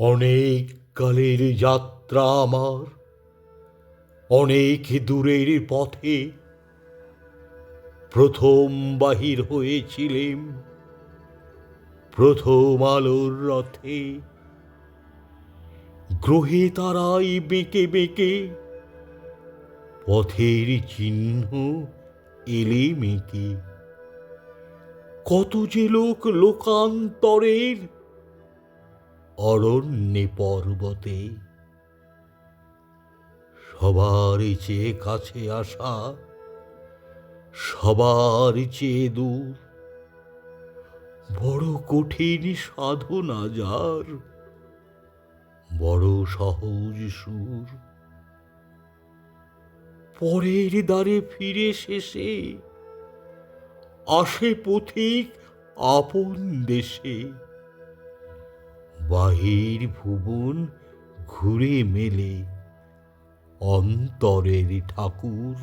অনেক কালের যাত্রা আমার, অনেক দূরের পথে। প্রথম বাহির হয়েছিলেন প্রথম আলোর রথে। গ্রহে তারাই বেঁকে বেঁকে পথের চিহ্ন এলে মেকে কত যে লোক লোকান্তরের অরণ্যে পর্বতে। সবার চেয়ে কাছে আসা, সবার চেয়ে দূর। বড় কঠিন সাধনা যার, বড় সহজ সুর। পরের দ্বারে ফিরে শেষে, আসে পথিক আপন দেশে। বাহির ভুবন ঘুরে মেলে অন্তরের ঠাকুর।